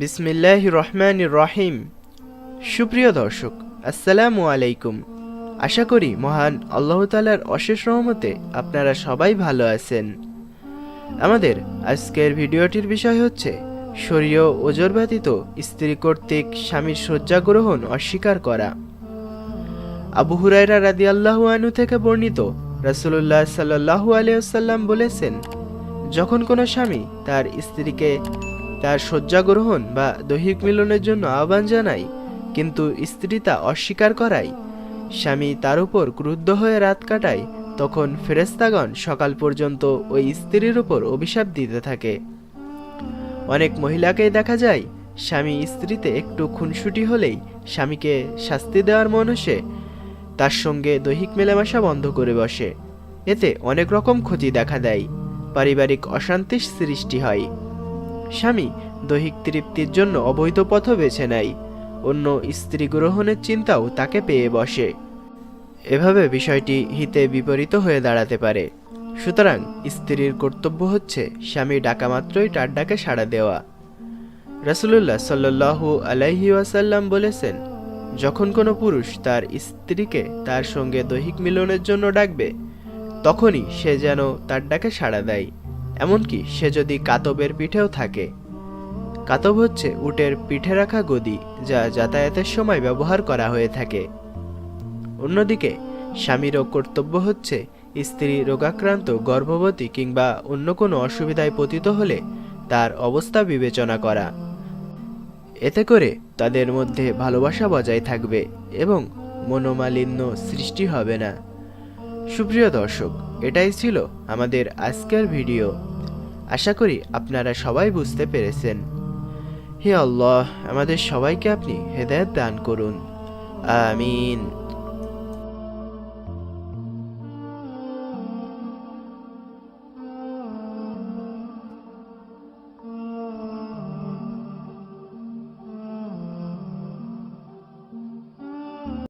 বিসমিল্লাহ রহমান রহিম সুপ্রিয় দর্শক, আসসালামু আলাইকুম। আশা করি মহান আল্লাহ তালার অশেষ রহমতে আপনারা সবাই ভালো আছেন। আমাদের আজকের ভিডিওটির বিষয় হচ্ছে, শরীয় ওজোর ব্যতীত স্ত্রী কর্তৃক স্বামীর শয্যা গ্রহণ অস্বীকার করা। আবু হুরাইরা রাদি আল্লাহু আনু থেকে বর্ণিত রাসুল্লাহ সাল্লাহু আলিয়াল্লাম বলেছেন, যখন কোনো স্বামী তার স্ত্রীকে তার শয্যা গ্রহণ বা দৈহিক মিলনের জন্য আহ্বান জানায় কিন্তু স্ত্রী তা অস্বীকার করায়। স্বামী তার উপর ক্রুদ্ধ হয়ে রাত কাটায়, তখন ফেরেস্তাগণ সকাল পর্যন্ত ওই স্ত্রীর উপর অভিশাপ দিতে থাকে। অনেক মহিলাকেই দেখা যায়, স্বামী স্ত্রীতে একটু খুনসুটি হলেই স্বামীকে শাস্তি দেওয়ার মনসে তার সঙ্গে দৈহিক মেলামেশা বন্ধ করে বসে। এতে অনেক রকম ক্ষতি দেখা দেয়, পারিবারিক অশান্তির সৃষ্টি হয়। স্বামী দৈহিক তৃপ্তির জন্য অবৈধ পথ বেছে নেয়। অন্য স্ত্রী গ্রহণের চিন্তাও তাকে পেয়ে বসে। এভাবে বিষয়টি হিতে বিপরীত হয়ে দাঁড়াতে পারে। সুতরাং স্ত্রীর কর্তব্য হচ্ছে স্বামী ডাকা মাত্রই তার ডাকে সাড়া দেওয়া। রাসুলুল্লাহ সাল্লু আলাইহি ওয়াসাল্লাম বলেছেন, যখন কোনো পুরুষ তার স্ত্রীকে তার সঙ্গে দৈহিক মিলনের জন্য ডাকবে, তখনই সে যেন তার ডাকে সাড়া দেয়। এমনকি সে যদি কাতবের পিঠেও থাকে। কাতব হচ্ছে উটের পিঠে রাখা গদি যা যাতায়াতের সময় ব্যবহার করা হয়ে থাকে। অন্যদিকে, স্বামীরও কর্তব্য হচ্ছে স্ত্রী রোগাক্রান্ত, গর্ভবতী কিংবা অন্য কোনো অসুবিধায় পতিত হলে তার অবস্থা বিবেচনা করা। এতে করে তাদের মধ্যে ভালোবাসা বজায় থাকবে এবং মনোমালিন্য সৃষ্টি হবে না। সুপ্রিয় দর্শক, এটাই ছিল আমাদের আজকের ভিডিও। আশা করি আপনারা সবাই বুঝতে পেরেছেন। হে আল্লাহ, আমাদের সবাইকে আপনি হেদায়ত দান করুন। আমিন।